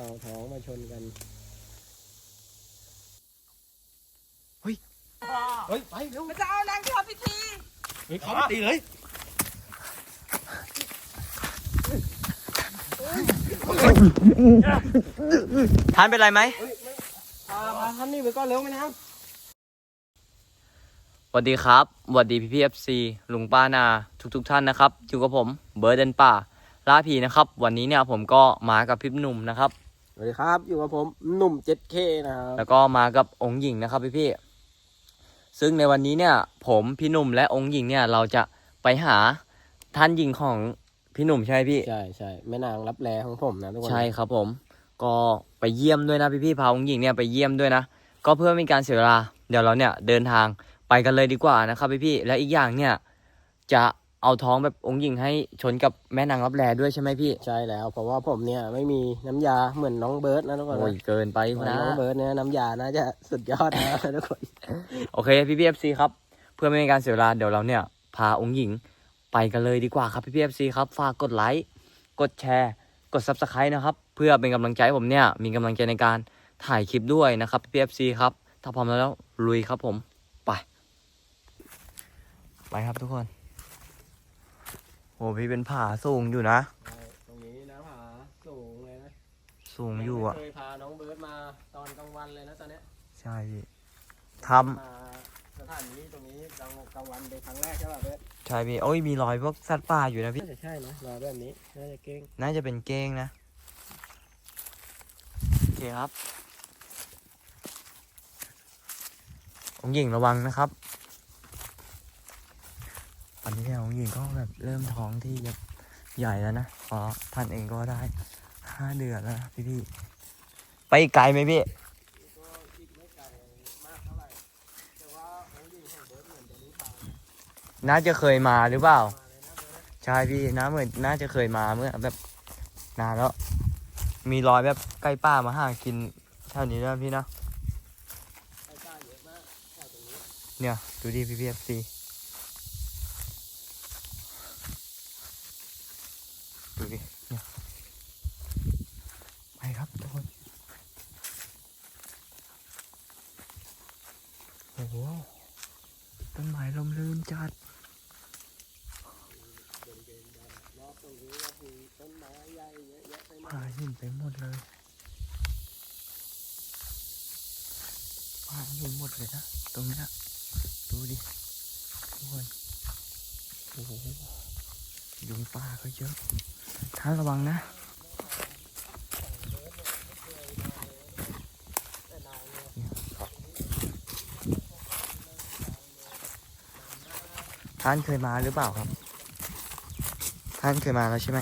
เอาท้องมาชนกันเฮ้ย ไปเร็วมันจะเอานางเข้าพิธีเฮ้ยเขาไปตีเลยท่านเป็นไรไหมพาพาท่านนี่ไปก่อนเร็วไหมนะสวัสดีครับสวัสดีพี่พีเอฟซีลุงป้านาทุกทุกๆท่านนะครับอยู่กับผมเบิร์ดเดนป่าล่าผีนะครับ วันนี้เนี่ยผมก็มากับพี่หนุ่มนะครับส วัสดีครับ อยู่กับผมหนุ่ม 7K นะครับแล้วก็มากับองค์หญิงนะครับพี่พี่ๆซึ่งในวันนี้เนี่ย ผมพี่หนุ่มและองค์หญิงเนี่ย เราจะไปหาท่านหญิงของพี่หนุ่มใช่ไหมพี่ ใช่ใช่แม่นางรับแลของผมนะทุกคนใช่ครับผม ก็ไปเยี่ยมด้วยนะพี่พี่ๆพาองค์หญิงเนี่ยไปเยี่ยมด้วยนะก็เพื่อไม่ให้การเสียเวลา เดี๋ยวเราเนี่ยเดินทางไปกันเลยดีกว่านะครับพี่พี่ๆและอีกอย่างเนี่ยจะ เอาท้องแบบองค์หญิงให้ชนกับแม่นางรับแลด้วยใช่ไหมพี่ใช่แล้ว เพราะว่าผมเนี่ยไม่มีน้ำยาเหมือนน้องเบิร์ดนะทุกคนโอ้ยนะเกินไปเหมือนนะ น้องเบิร์ดเนี่ยน้ำยาน่าจะสุดยอดนะ ทุกคน โอเคพี่พี่เอฟซีครับ เพื่อไม่ให้การเสียเวลาเดี๋ยวเราเนี่ยพาองค์หญิงไปกันเลยดีกว่าครับพี่พี่เอฟซีครับฝากกดไลค์กดแชร์ กด subscribe นะครับ เพื่อเป็นกำลังใจให้ผมเนี่ยมีกำลังใจในการถ่ายคลิปด้วยนะครับพี่พี่เอฟซีครับถ้าพร้อมแล้วลุยครับผมไป ไปครับทุกคน โอ้พี่เป็นผาสูงอยู่นะ ตรงนี้นะผาสูงเลยนะสูงอยู่อะเคยพาน้องเบิร์ดมาตอนกลางวันเลยนะตอนเนี้ยใช่พี่ทมาสถานนี้ตรงนี้กลางกลางวันเป็นครั้งแรกใช่ป่ะเบิร์ดำใช่พี่โอ้ยมีรอยพวกสัตว์ป่าอยู่นะพี่ น่าจะใช่นะรอแบบนี้น่าจะเก่งน่าจะเป็นเก้งนะ โอเคครับองค์หญิงระวังนะครับ ตอนนี้เนี่ยองค์หญิงก็แบบเริ่มท้องที่จะใหญ่แล้วนะเพราะท่านเองก็ได้ห้าเดือนแล้วนะพี่พี่ๆไปอีกไกลไหมพี่ก็อีกไม่ไกลมากเท่าไหร่แต่ว่าของดีของเบิร์ดเหมือนจะรู้ทางน่าจะเคยมาหรือเปล่ามาเลยนะเบิร์ดใช่พี่นะเหมือนน่าจะเคยมาเมื่อแบบนานแล้ว มีรอยแบบใกล้ป้ามาหากินแถวนี้ด้วยพี่นะไอ้ก้าเยอะมากแถวตรงนี้เนี่ยดูดิพี่พีเอฟซีดูดิเนี่ยไปครับทุกคนโอ้โหต้นไม้ลมลื่นจัด เดินๆมารอบตรงนี้ก็มีต้นไม้ใหญ่เยอะแยะไปหมด หาหินไปหมดเลยหาหินหมด เลยนะ ตรงนี้ยดูดิทุกคนโอ้โหยุงป่าก็เยอะท่านระวังนะท่านเคยมาหรือเปล่าครับ ท่านเคยมาแล้วใช่ไหม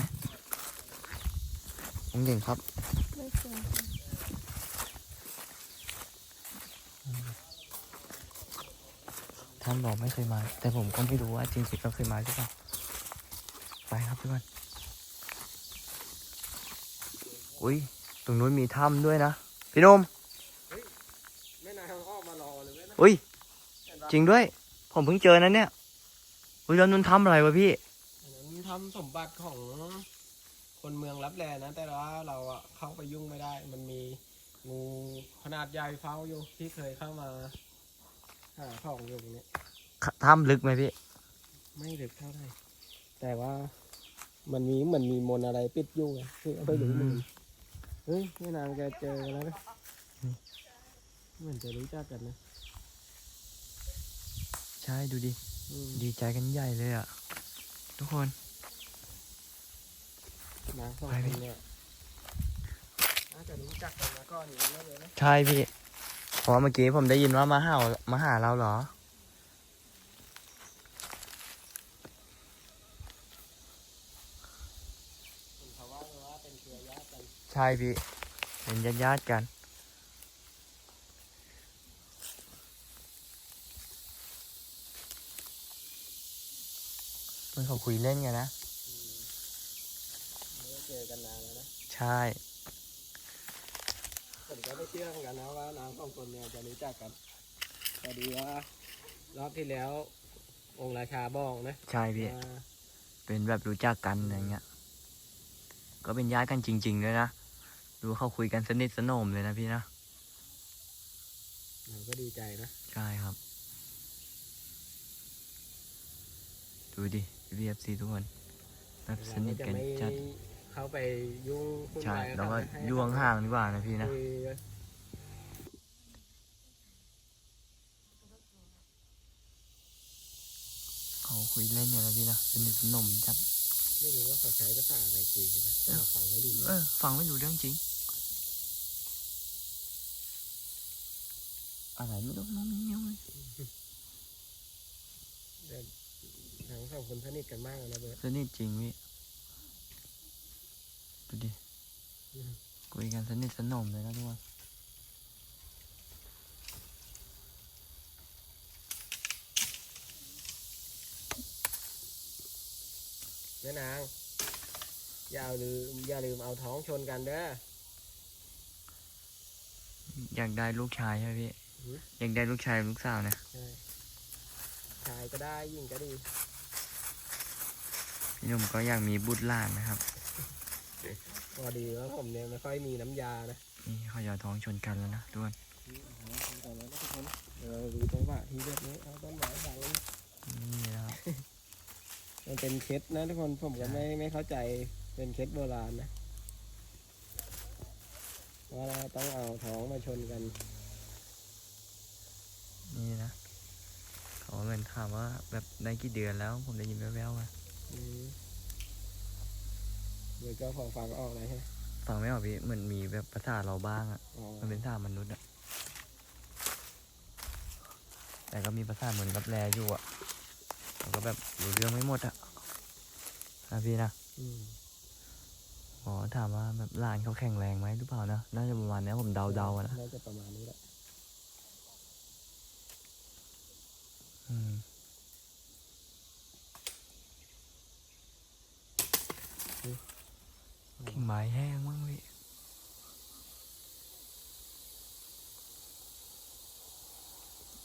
องหญิงครับ ไม่เคย ท่านบอกไม่เคยมา แต่ผมก็ไม่รู้ว่าจริงๆก็เคยมาหรือเปล่าไปครับทุกคนอุ้ยตรงนู้นมีถ้ำด้วยนะพี่หนุ่มแม่นายเขาออกมารอเลยเว้ยนะอุ้ยเห็นปะจริงด้วย ผมเพิ่งเจอนะเนี่ยอุ้ยแล้วนู้นถ้ำอะไรวะพี่อันนั้นทำสมบัติของคนเมืองรับแลนะ แต่ว่าเราอะเข้าไปยุ่งไม่ได้ มันมีงูขนาดใหญ่เฝ้าอยู่ที่เคยเข้ามา หาของอยู่ตรงนี้ถ้ำลึกไหมพี่ ไม่ลึกเท่าไหร่แต่ว่ามันมีเหมือนมีมนต์อะไรปิดอยู่ไงคือเอาไปดูมันเฮ้ยแม่นางแกเจอกันแล้วนะเหมือนจะรู้จักกันนะใช่ดูดิอืมดีใจกันใหญ่เลยอะ ทุกคนนางสองไปคพี่นเนี่ยน่าจะรู้จักกันมาก่อนอยู่แล้วเลยนะใช่พี่ เพราะว่าเมื่อกี้ผมได้ยินว่ามาหามาหาเราเหรอเป็นเขาว่าว่าเป็นเครือญาติกันใช่พี่ เป็นญาติญาติๆกัน มันเขาคุยเล่นกันนะไม่ได้เจอกันนานแล้วนะ ใช่ผมก็ ไม่เชื่อเหมือนกันนะว่านางสองคนเนี่ยจะรู้จักกันแต่ดีว่ารอบที่แล้ว องค์ราชาบอกนะใช่พี่ ว่าเป็นแบบรู้จักกันอะไรเงี้ย ก็เป็นญาติกันจริงๆด้วยนะ ดูเขาคุยกันสนิทสนมเลยนะพี่นะ เราก็ดีใจนะ ใช่ครับ ดูดิพี่เอฟซีทุกคนแบบสเรานิก็ทจะกันไม่จัด เข้าไปยุ่งวุ่นใช่วายบแล้วก็ให้อยู่ห่างๆดีกว่านะพี่นะคุยเขาคุยเล่นกันนะพี่นะสนิทสนมจัดไม่รู้ว่าเขาใช้ภาษาอะไรคุยกันนะแต่เราฟังไม่ดูเรื่เอองอฟังไม่รู้เรื่องจริง อะไรไม่รู้น้องเงี้ยวเลยทั้งสองคนสนิทกันมากเลยนะเบิร์ตสนิทจริงพี่ ดูดิอืมคุยกันสนิทสนมเลยนะทุกคนแม่นาง อย่าเอาลืมอย่าลืมเอาท้องชนกันเด้อ อยากได้ลูกชายใช่ไหมพี่หือ อยากได้ลูกชายลูกสาวนะใช่ชายก็ได้หญิงก็ดีพี่หนุ่มก็อยากมีบุตรหลานนะครับ พอดีว่าผมเนี่ยไม่ค่อยมีน้ำยานะนี่เขาจะเอาท้องชนกันแล้วนะทุกคนแต่แล้วทุกคนเดี๋ยวเราดูจังหวะที่แบบนี้เอาต้นไม้บังนี่นะครับมันเป็นเคล็ดนะทุกคนผมก็ไม่ไม่เข้าใจเป็นเคล็ดโบราณนะว่าเราต้องเอาท้องมาชนกัน นี่นะเขาเหมือนถามว่าแบบได้กี่เดือนแล้ว ผมได้ยินแว่วๆมาอืม เดี๋ยวก็พอฟังออกเลยใช่ไหมฟังไม่ออกพี่เหมือนมีแบบภาษาเราบ้างอะอ๋อมันเป็นภาษามนุษย์อะแต่ก็มีภาษาเหมือนกับแลอยู่อะเราก็แบบรู้เรื่องไม่หมดอะนะพี่นะอืมอ๋อถามว่าแบบหลานเขาแข็งแรงไหมหรือเปล่านะน่าจะประมาณเนี้ยผมเดาๆอะนะน่าจะประมาณนี้แหละอืม กิ่งไม้แห้งมั้งพี่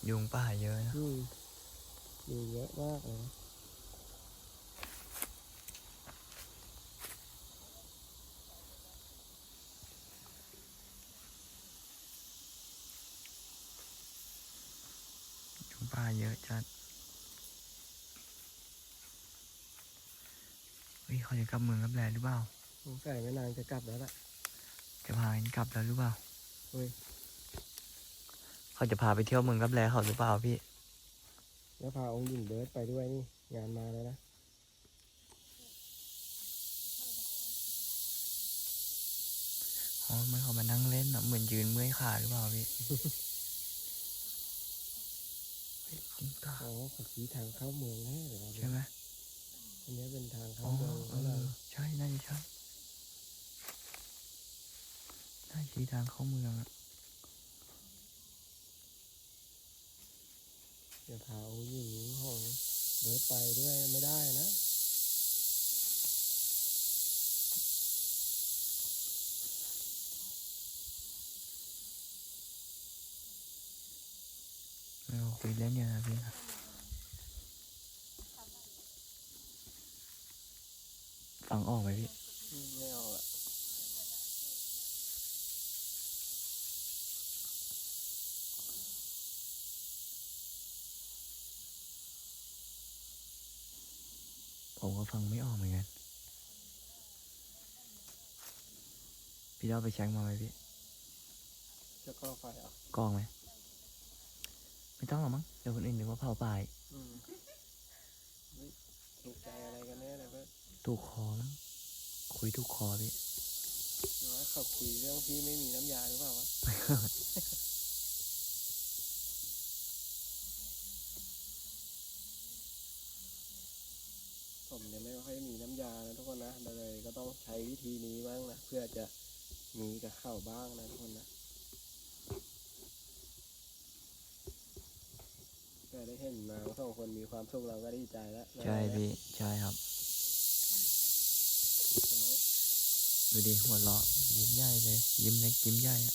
ยุงป่าเยอะนะอืมมีเยอะมากเลยนะยุงป่าเยอะจัดเฮ้ยเขาจะกลับเมืองกับแลหรือเปล่า สงสัยแม่นางจะกลับแล้วล่ะ จะพากันกลับแล้วหรือเปล่าเฮ้ย เขาจะพาไปเที่ยวเมืองกับแลเขาหรือเปล่าพี่แล้วพาองค์หญิงเบิร์ดไปด้วยนี่ งานมาแล้วนะ อ๋อมันเขามานั่งเล่นอะเหมือนยืนเมื่อยขาหรือเปล่าพี่ เฮ้ยจริงเปล่าอ๋อเขาชี้ทางเข้าเมืองแน่เลยใช่ไหมอันนี้เป็นทางอ๋เข้าอเมืองเอเท่าไหร่อใช่น่าจะใช่ น่าจะ ชี้ทางเข้าเมืองอะเดี๋ยวพาองค์หญิงของเบิร์ดไปด้วยไม่ได้นะไม่เอาคุยเล่นเนี่ยนะพี่นะฟังออกไหมพี่ อืมไม่เอาอะ ผม ก็ฟังไม่ออกเหมือนกัน พี่ได้เอาไปเช็คมาไหมพี่ จะก่อไฟเหรอะกล้องไหม ไม่ต้องหรอกมั้ง เดี๋ยวคนอื่นนึกว่าเผาป่ายอืมเฮ้ยถูกใจอะไรกันแน่เลยเบิร์ดถูกคอมั้งคุยถูกคอพี่หรือว่าเขาคุยเรื่องพี่ไม่มีน้ำยาหรือเปล่าวะ ผมเนี่ยไม่ ค่อยมีน้ำยานะทุกคนนะเลยก็ต้องใช้วิธีนี้บ้างนะเพื่อจะมีกับข้าวบ้างนะทุกคนนะก็ได้เห็นมาว่าสองคนมีความสุขเราก็ดีใจแล้วใช่พี่ใช่ครับ ดูดิหัวเราะยิ้มใหญ่เลย ยิ้มเล็กยิ้มใหญ่อะ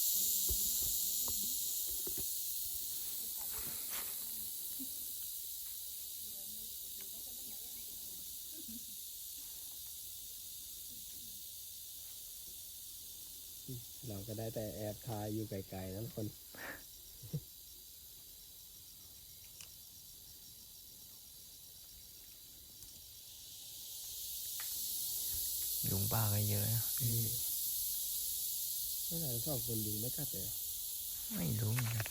เราก็ได้แต่แอบทายอยู่ไกลๆนั้นคนยุงป่าก็เยอะนะเมื่อไหร่สองคนดูไม่กัดเลยไม่รู้เหมือนกัน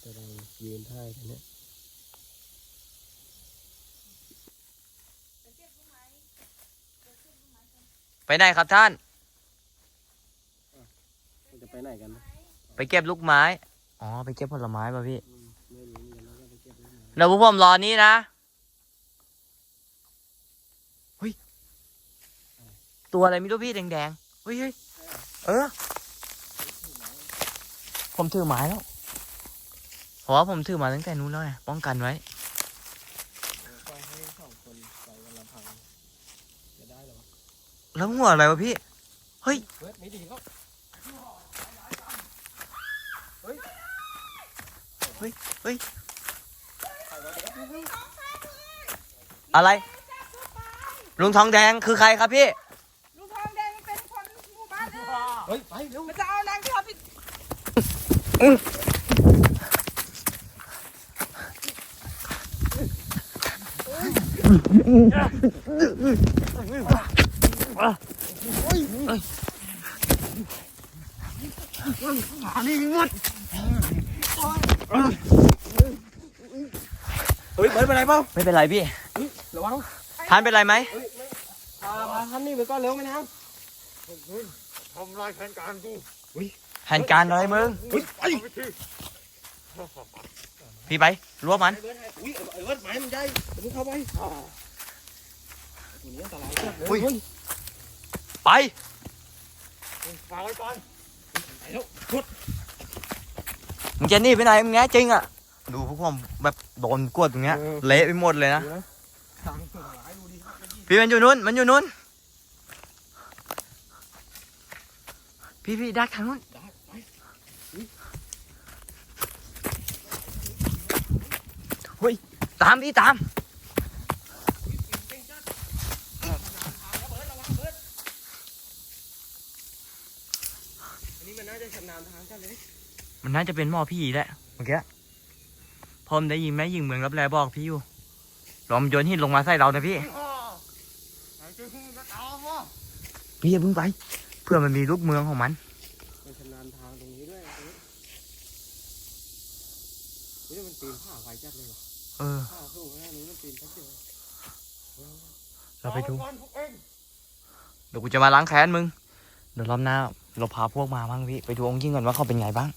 แต่เรายืนท่ายกันเนี่ยไปไหนครับท่านมันจะ ไปไหนกันนะไปเก็บลูกไม้ อ๋อ ไปเก็บผลไม้ป่ะพี่อืมไม่รู้เหมือนกันแล้วก็ไปเก็บลูกไม้เดี๋ยวพวกผมรอนี้นะ เฮ้ย ตัวอะไรไม่รู้พี่แดงๆ เฮ้ยเฮ้ยเออ ผมถือไม้แล้วเพราะว่าผมถือมาตั้งแต่นู้นแล้วไงป้องกันไว้ ปล่อยให้สองคนไปกันลำพังจะได้เหรอวะแล้วหัวอะไรวะพี่ เฮ้ยเฮ้ยไม่ดีก็อะไร ลุงทองแดงคือใครครับพี่ ลุงทองแดงเป็นคนหมู่บ้านเออเฮ้ย ไปเร็วมันจะเอานางทัพพี่เฮ้ย เบิร์ดเป็นไรเปล่าไม่เป็นไรพี่ระวังทานเป็นไรไหมพาพาท่านนี่ไปก่อนเร็วไหมนะทำลายแผนการกูแผนการอะไรมึงเฮ้ยไปวิธีพี่ไปรวบมันเบิร์ดให้อุ้ยเออเบิร์ดไม้มันใหญ่เดี๋ยวมึงเข้าไปตัวนี้อันตรายจัดเลยอุ้ยเฮ้ยไปฝากไว้ก่อนไปแล้ว มึงจะหนีไปไหนมึงแง่จริงอะ ดูพวกผมแบบโดนกวดตรงเนี้ย เละไปหมดเลยนะดูนะทางสุดท้ายดูดิพี่มันอยู่นู้น มันอยู่นู้น พี่พี่ดักทางนู้นได้ไปตามพี่ตาม อันนี้มันน่าจะชำนาญทางกันเลย มันน่าจะเป็นหมอพี่แหละเมื่อกี้พอมได้ยินแม่ยิงเมืองรับแลบอกพี่อยู่ลอมโยนหินลงมาใส่เรานะพี่ไอ้เจ้าหูจะตามวะพี่อย่าเพิ่งไป เพื่อมันมีลูกเมืองของมันมันชำนาญทางตรงนี้ด้วยเฮ้ยเฮ้ยมันปีนผาไวจัดเลยว่ะเออผาสูงขนาดนี้มันปีนแป๊บเดียวเราไปดูก่อนพวกเองเดี๋ยวกูจะมาล้างแค้นมึง เดี๋ยวรอบหน้าเราพาพวกมาบ้างพี่ ไปดูองค์ยิ่งก่อนว่าเขาเป็นไงบ้าง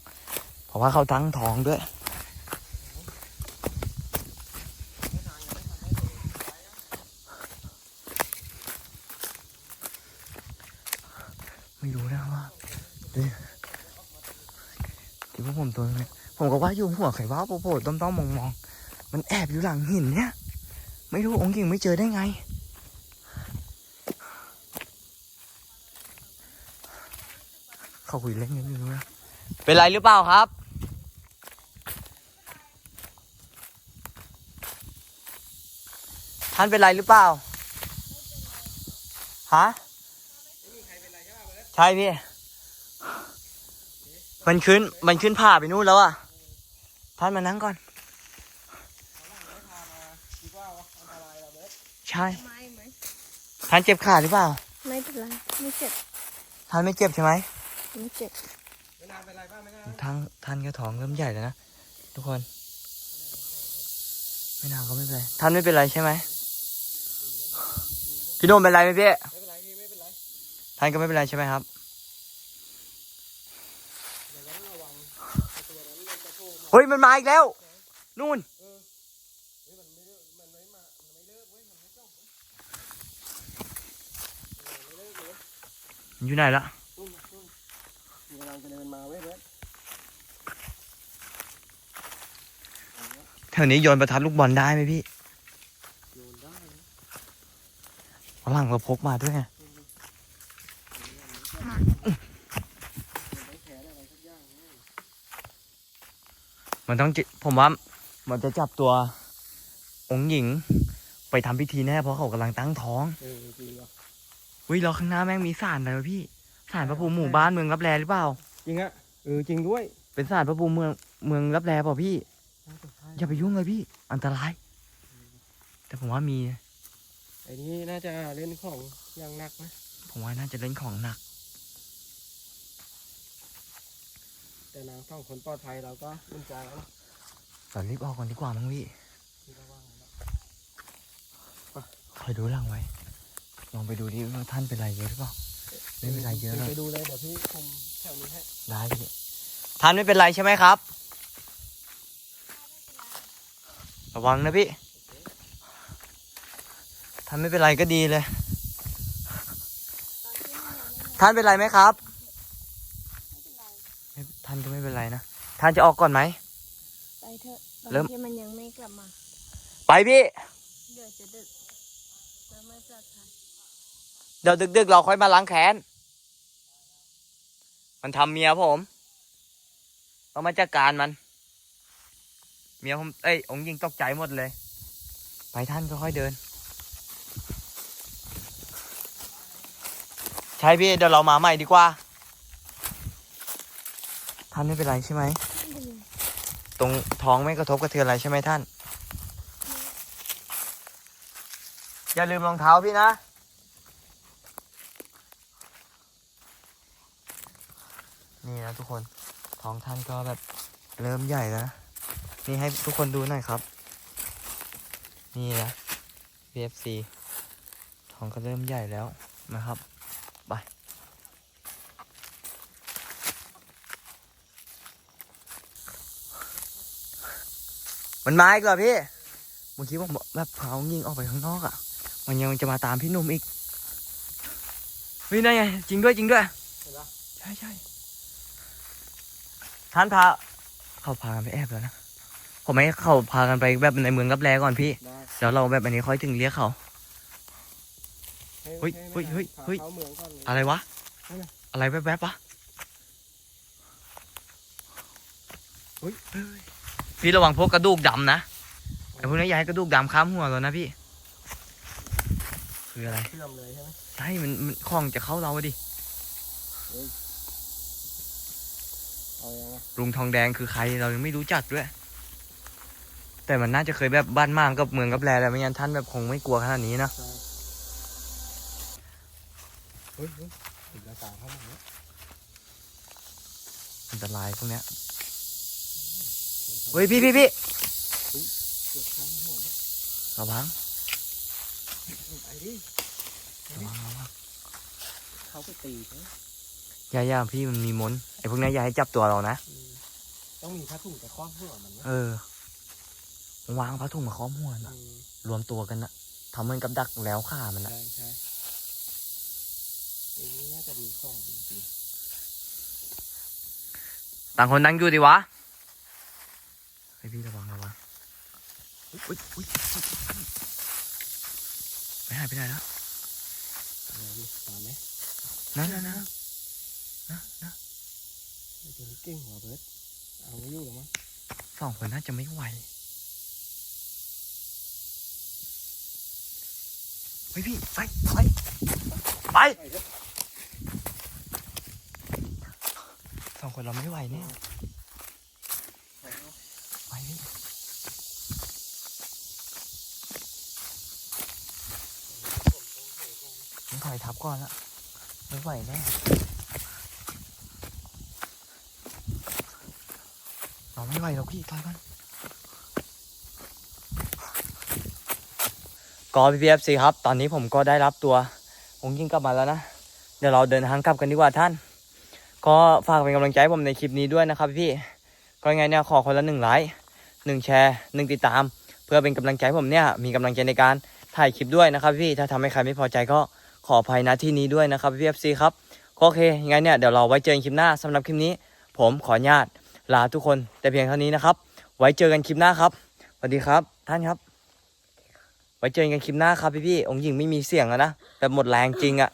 เพราะว่าเขาตั้งท้องด้วย ไม่รู้นะว่าดูที่พวกผมตัวนี้ผมก็ว่าอยู่หัวไข่ว้าวโผล่ต้อมๆมองมันแอบอยู่หลังหินเนี่ย ไม่รู้องค์หญิงไม่เจอได้ไงเขาคุยเล่นกันอยู่นะ เป็นไรหรือเปล่าครับ ท่านเป็นไรหรือเปล่าฮะใช่พี่ มันขึ้น มันขึ้นผ่าไปนู่นแล้วอะ ท่านมานั่งก่อนคิดว่าวะอันตรายเราเบิร์ดใช่ไม่ไหมท่านเจ็บขาหรือเปล่า ไม่เป็นไร ไม่เจ็บ ท่านไม่เจ็บใช่ไหมไม่เจ็บ ทางท่านก็ท้องเริ่มใหญ่แล้วนะทุกคน ไม่นานก็ไม่เป็นไรท่านไม่เป็นไรใช่ไหมพี่โดมเป็นไรไหมพี่ไม่เป็นไรไม่เป็นไรท่านก็ไม่เป็นไรใช่ไหมครับเฮ้ยมันมาอีกแล้ว นู่นอยู่ไหนละ มันกำลังจะเดินมาเว้ยเบิร์ดแถวนี้โยนประทัดลูกบอลได้ไหมพี่โยนได้นะฝรั่งเราพกมาด้วยไงไม่แขนอะไรสักอย่างนะมันต้องจิผมว่า มันจะจับตัวองค์หญิง ไปทำพิธีแน่เพราะเขากำลังตั้งท้องเออจริงว่ะวิเราข้างหน้าแม่งมีสารอะไรวะพี่ศาลพระภูมิหมู่บ้านเมืองรับแลหรือเปล่า จริงอะเออจริงด้วยเป็นศาลพระภูมิเมืองเมืองรับแลเปล่าพี่น่าจะใช่อย่าไปยุ่งเลยพี่ อันตราย แต่ผมว่ามี ไอ้นี่น่าจะเล่นของอย่างหนักนะผมว่าน่าจะเล่นของหนัก แต่นางสองคนปลอดภัยเราก็มั่นใจแล้วนะเรารีบออกก่อนดีกว่ามั้งพี่ที่เราว่างั้นนะคอยดูหลังไว้ ลองไปดูดิว่าท่านเป็นไรเยอะหรือเปล่าไม่เป็นไรเยอะหรอก ไปดูเลยเดี๋ยวพี่คุมแถวนี้ให้ได้พี่ท่านไม่เป็นไรใช่ไหมครับ ระวังนะพี่ท่านไม่เป็นไรก็ดีเลยท่านเป็นไรไหมครับไม่ท่านก็ไม่เป็นไรนะท่านจะออกก่อนไหม ไปเถอะตอนเริ่มที่มันยังไม่กลับมา ไปพี่ เดี๋ยวจะดึกแล้วไม่ปลอดภัยเดี๋ยวดึกๆเราค่อยมาล้างแค้น มันทำเมียผมต้องมาจัดการมัน เมียผมเอ้ยองค์ยิงตกใจหมดเลย ไปท่านค่อยๆเดิน ใช่พี่เดี๋ยวเรามาใหม่ดีกว่า ท่านไม่เป็นไรใช่ไหม ตรงท้องไม่กระทบกระเทือนอะไรใช่ไหมท่าน อย่าลืมรองเท้าพี่นะ นี่นะทุกคน ท้องท่านก็แบบเริ่มใหญ่แล้วนะนี่ให้ทุกคนดูหน่อยครับ นี่นะ BFC ท้องก็เริ่มใหญ่แล้วนะครับไปมันมาอีกเหรอพี่เมื่อกี้ผมแบบพาเอายิงออกไปข้างนอกอะ่ะ มันยังจะมาตามพี่หนุ่มอีกเฮ้ยนั่นไง จริงด้วยจริงด้วยเห็นปะใช่ใช่ ท่านพาเขาพากันไปแอบแล้วนะผมให้เขาพากันไปแบบในเมืองรับแลก่อนพี่ ได้เดี๋ยวเราแบบอันนี้ค่อยถึงเรียกเขา ให้เฮ้ยให้เฮ้ยเฮ้ยพาเฮ้ย เข้าเมืองก่อนเลย อะไรวะ นั่นไงอะไรแวบๆวะเฮ้ย เฮ้ยพี่ระวังพวกกระดูกดำนะไอ้พวกนี้อย่าให้กระดูกดำข้ามหัวเรานะพี่ คืออะไรเชื่อมเลยใช่ไหมใช่มันมันของจะเข้าเราอะดิ เอายังไงลุงทองแดงคือใครเรายังไม่รู้จักด้วย แต่มันน่าจะเคยแบบบ้านมากกับเมืองกับแลแล้วไม่งั้นท่านแบบคงไม่กลัวขนาดนี้นะใช่เฮ้ยเฮ้ยถึงอากาศเข้ามาแล้วอันตรายพวกเนี้ยเฮ้ยพี่พี่พี่เกือบข้างหัวแล้วระวังไปดิระวังระวังเขาไปตีเขา อย่าอย่าพี่มันมีมนต์ไอ้พวกนี้อย่าให้จับตัวเรานะอืมต้องมีผ้าถุงแต่ครอบหัวมันนะเออ วางผ้าถุงมาค้อมหัวนะอืมรวมตัวกันนะทำเหมือนกับดักแล้วฆ่ามันนะใช่ใช่อย่างนี้น่าจะมีของจริงต่างคนนั่งอยู่ดีวะไอพี่ระวังระวังอุ้ยอุ้ยไม่หายไปไหนแล้วๆอะไรดิตามไหมนั่นนั่นนั่น นะนะไอ้ตัวนี้เก่งหัวเบิร์ดเอาไม่อยู่หรอมั้งสองคนน่าจะไม่ไหวไปพี่ ไป ไป ไปไปเถอะสองคนเราไม่ไหวแน่ไปเถอะไปพี่ต้องถอยทับก่อนละไม่ไหวแน่เรา ไม่ไหวหรอกพี่ถอยก่อนก็พี่พีเอฟซีครับ ตอนนี้ผมก็ได้รับตัวองค์ยิ่งกลับมาแล้วนะ เดี๋ยวเราเดินทางกลับกันดีกว่าท่าน ก็ฝากเป็นกำลังใจผมในคลิปนี้ด้วยนะครับพี่ ก็ยังไงเนี่ยขอคนละหนึ่งไลค์หนึ่งแชร์หนึ่งติดตาม เพื่อเป็นกำลังใจผมเนี่ยมีกำลังใจในการถ่ายคลิปด้วยนะครับพี่ถ้าทำให้ใครไม่พอใจก็ขออภัยณที่นี้ด้วยนะครับพี่เอฟซีครับก็โอเคยังไงเนี่ยเดี๋ยวเราไว้เจอกันคลิปหน้าสำหรับคลิปนี้ ผมขออนุญาต ลาทุกคนแต่เพียงเท่านี้นะครับ ไว้เจอกันคลิปหน้าครับสวัสดีครับ ท่านครับ ไว้เจอกันคลิปหน้าครับพี่พี่ๆองค์หญิงไม่มีเสียงแล้วนะแต่หมดแรงจริงอะ